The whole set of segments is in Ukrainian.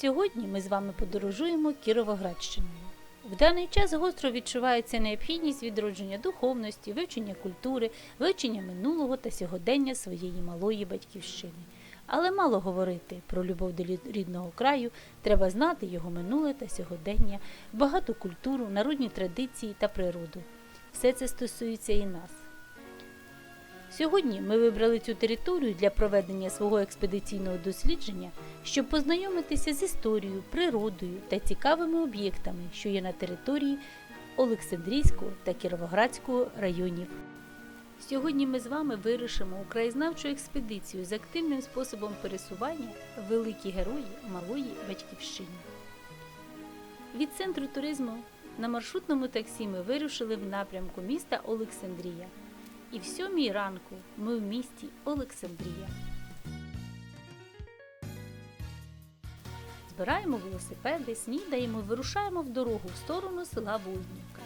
Сьогодні ми з вами подорожуємо Кіровоградщиною. В даний час гостро відчувається необхідність відродження духовності, вивчення культури, вивчення минулого та сьогодення своєї малої батьківщини. Але мало говорити про любов до рідного краю, треба знати його минуле та сьогодення, багату культуру, народні традиції та природу. Все це стосується і нас. Сьогодні ми вибрали цю територію для проведення свого експедиційного дослідження, щоб познайомитися з історією, природою та цікавими об'єктами, що є на території Олександрійського та Кіровоградського районів. Сьогодні ми з вами вирушимо у краєзнавчу експедицію з активним способом пересування великі герої малої батьківщини. Від центру туризму на маршрутному таксі ми вирушили в напрямку міста Олександрія. І в сьомій ранку ми в місті Олександрія. Збираємо велосипеди, снідаємо, вирушаємо в дорогу в сторону села Вознівка.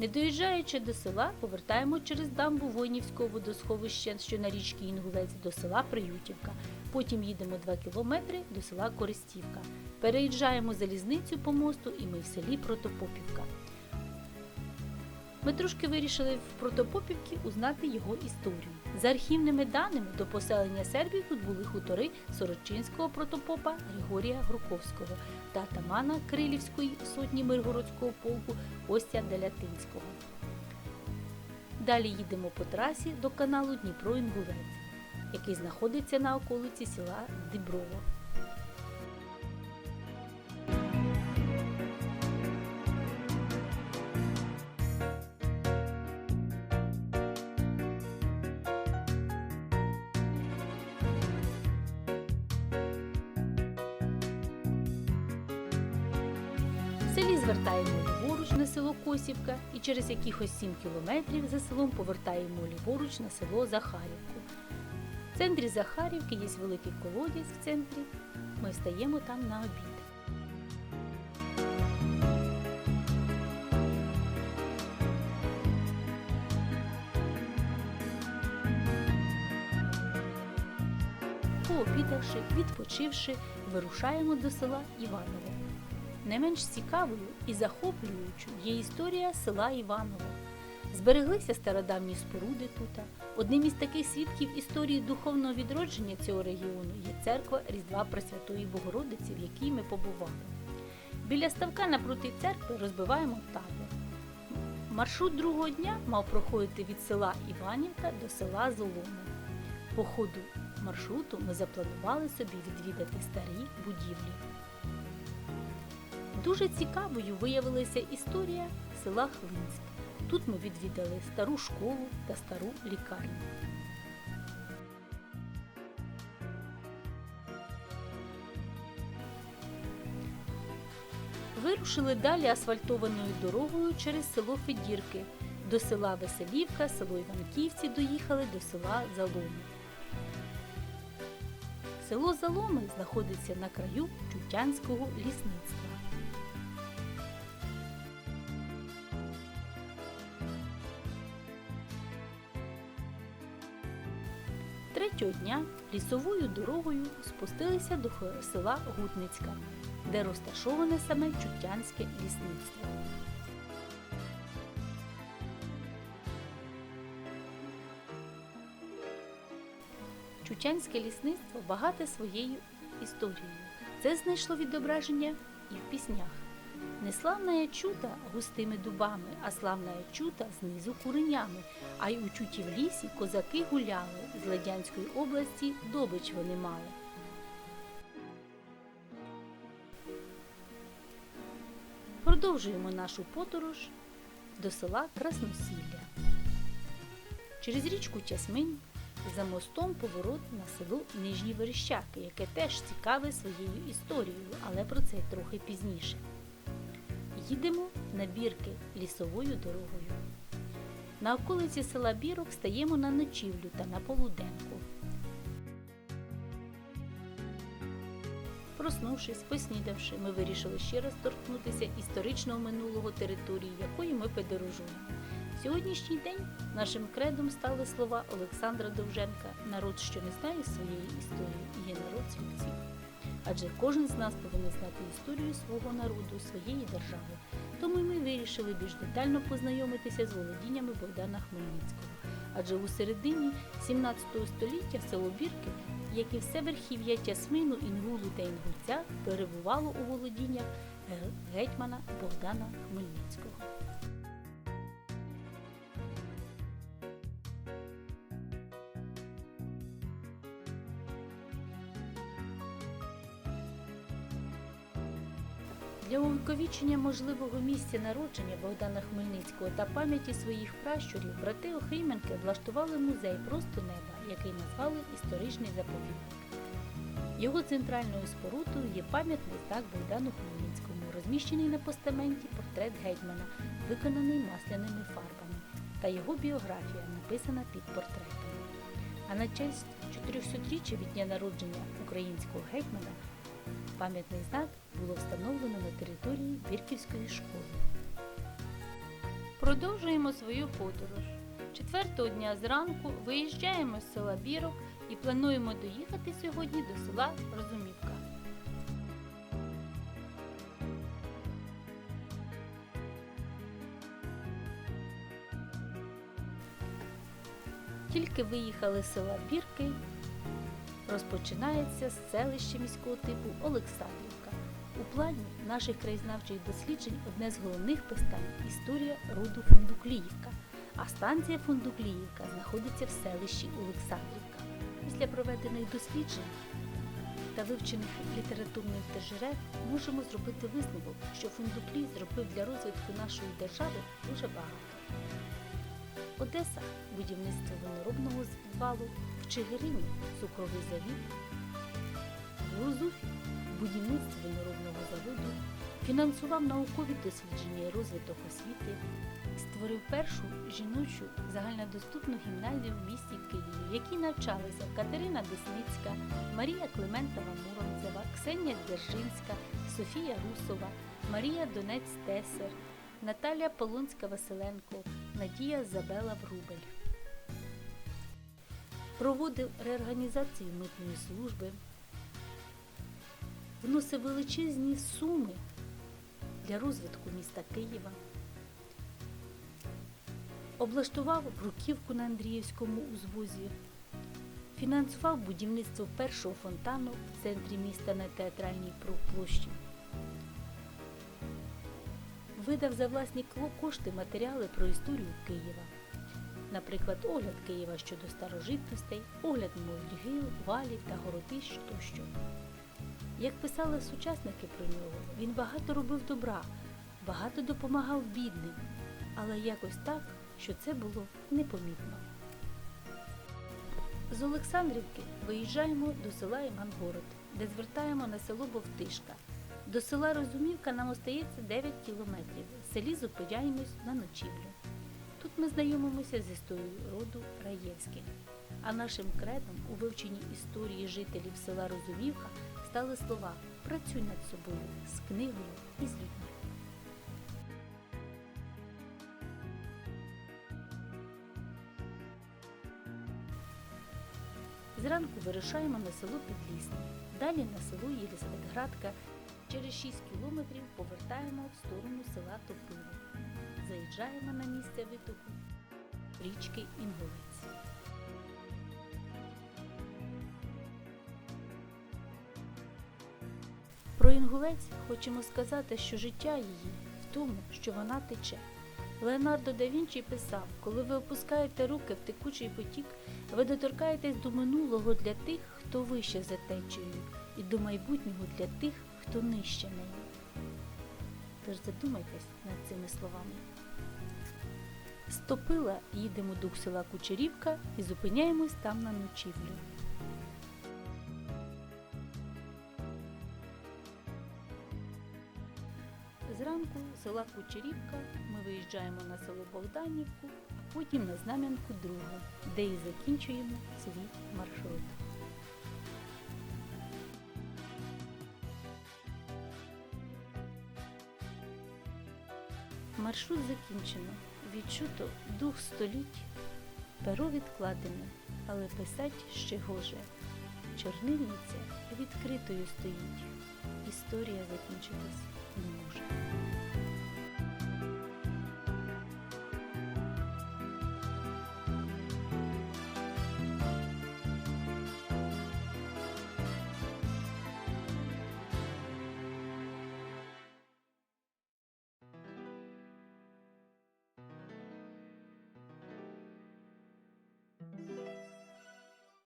Не доїжджаючи до села, повертаємо через дамбу Войнівського водосховища, що на річці Інгулець, до села Приютівка. Потім їдемо 2 кілометри до села Користівка. Переїжджаємо залізницю по мосту і ми в селі Протопопівка. Ми трошки вирішили в Протопопівці узнати його історію. За архівними даними, до поселення сербів тут були хутори Сорочинського протопопа Григорія Груковського та атамана Крилівської сотні Миргородського полку Остя Делятинського. Далі їдемо по трасі до каналу Дніпро-Інгулець, який знаходиться на околиці села Діброво. Селі звертаємо ліворуч на село Косівка і через якихось 7 кілометрів за селом повертаємо ліворуч на село Захарівку. В центрі Захарівки є великий колодязь в центрі. Ми стаємо там на обід. Пообідавши, відпочивши, вирушаємо до села Іваново. Не менш цікавою і захоплюючою є історія села Іваново. Збереглися стародавні споруди тут. Одним із таких свідків історії духовного відродження цього регіону є церква Різдва Пресвятої Богородиці, в якій ми побували. Біля ставка напроти церкви розбиваємо табор. Маршрут другого дня мав проходити від села Іванівка до села Золоне. По ходу маршруту ми запланували собі відвідати старі будівлі. Дуже цікавою виявилася історія села Хлинськ. Тут ми відвідали стару школу та стару лікарню. Вирушили далі асфальтованою дорогою через село Федірки. До села Веселівка, село Іванківці доїхали до села Заломи. Село Заломи знаходиться на краю Чутянського лісництва. Дня лісовою дорогою спустилися до села Гутницька, де розташоване саме Чутянське лісництво. Чучанське лісництво багате своєю історією. Це знайшло відображення і в піснях. Не славна я чута густими дубами, а славна я чута знизу куренями. А й у чуті в лісі козаки гуляли, з Ладянської області добич вони мали. Продовжуємо нашу подорож до села Красносілля. Через річку Тясминь за мостом поворот на село Нижні Верещаки, яке теж цікаве своєю історією, але про це трохи пізніше. Їдемо на бірки лісовою дорогою. На околиці села Бірок стаємо на ночівлю та на полуденку. Проснувшись, поснідавши, ми вирішили ще раз торкнутися історичного минулого території, якою ми подорожуємо. Сьогоднішній день нашим кредом стали слова Олександра Довженка Народ, що не знає своєї історії, є народ свідців. Адже кожен з нас повинен знати історію свого народу, своєї держави. Тому ми вирішили більш детально познайомитися з володіннями Богдана Хмельницького. Адже у середині 17 століття село Бірки, як і все верхів'я Тясмину, Інгулу та Інгульця, перебувало у володіннях гетьмана Богдана Хмельницького. Для увіковічення можливого місця народження Богдана Хмельницького та пам'яті своїх пращурів брати Охріменки облаштували музей просто неба, який назвали історичний заповідник. Його центральною спорудою є пам'ятний знак Богдану Хмельницькому, розміщений на постаменті портрет гетьмана, виконаний масляними фарбами, та його біографія, написана під портретом. А на честь 400-річчя від дня народження українського гетьмана Пам'ятний знак було встановлено на території Бірківської школи. Продовжуємо свою подорож. Четвертого дня зранку виїжджаємо з села Бірок і плануємо доїхати сьогодні до села Розумівка. Тільки виїхали з села Бірки, розпочинається з селища міського типу Олександрівка. У плані наших краєзнавчих досліджень одне з головних питань історія роду Фундукліївка, а станція Фундукліївка знаходиться в селищі Олександрівка. Після проведених досліджень та вивчених літературних джерел можемо зробити висновок, що Фундуклій зробив для розвитку нашої держави дуже багато. Одеса будівництво виноробного звалу, Чигирині цукровий завід, в будівництво виноробного заводу, фінансував наукові дослідження і розвиток освіти, створив першу жіночу загальнодоступну гімназію в місті Києві, в якій навчалися Катерина Десницька, Марія Климентова Муромцева, Ксенія Дзержинська, Софія Русова, Марія Донець Тесер, Наталія Полонська Василенко, Надія Забела Врубель. Проводив реорганізацію митної служби, вносив величезні суми для розвитку міста Києва, облаштував бруківку на Андріївському узвозі, фінансував будівництво першого фонтану в центрі міста на театральній площі видав за власні кошти матеріали про історію Києва. Наприклад, огляд Києва щодо старожитностей, огляд могил, валів та городищ тощо. Як писали сучасники про нього, він багато робив добра, багато допомагав бідним, але якось так, що це було непомітно. З Олександрівки виїжджаємо до села Івангород, де звертаємо на село Бовтишка. До села Розумівка нам остається 9 кілометрів. В селі зупиняємось на ночівлю. Ми знайомимося з історією роду Раєвських. А нашим кредом у вивченні історії жителів села Розумівка стали слова Працюй над собою з книгою і з людьми. Зранку вирушаємо на село Підлісне, далі на село Єлисаветградка. Через 6 кілометрів повертаємо в сторону села Топило. Заїжджаємо на місце витоку річки Інгулець. Про Інгулець хочемо сказати, що життя її в тому, що вона тече. Леонардо да Вінчі писав, коли ви опускаєте руки в текучий потік, ви доторкаєтесь до минулого для тих, хто вище за течією, і до майбутнього для тих, хто нижче неї. Тож задумайтесь над цими словами. Стопила їдемо до села Кучерівка і зупиняємось там на ночівлю. Зранку села Кучерівка ми виїжджаємо на село Богданівку, а потім на Знам'янку другу, де і закінчуємо свій маршрут. Маршрут закінчено. Відчуто дух століть. Перо відкладене, але писать ще гоже. Чорнильниця відкритою стоїть. Історія закінчитись не може.